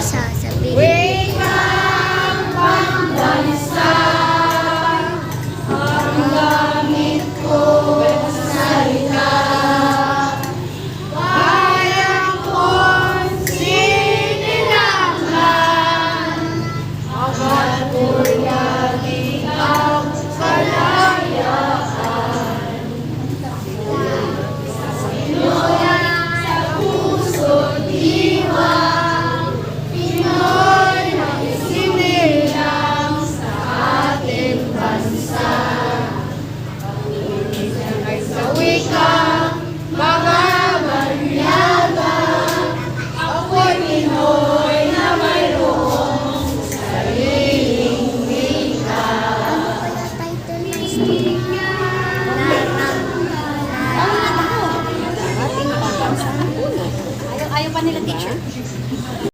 sasabihin. Wait lang, pangbansa, ang gamit ko salita. Kaya ko'ng sinilangan, agad ko pa nila teacher.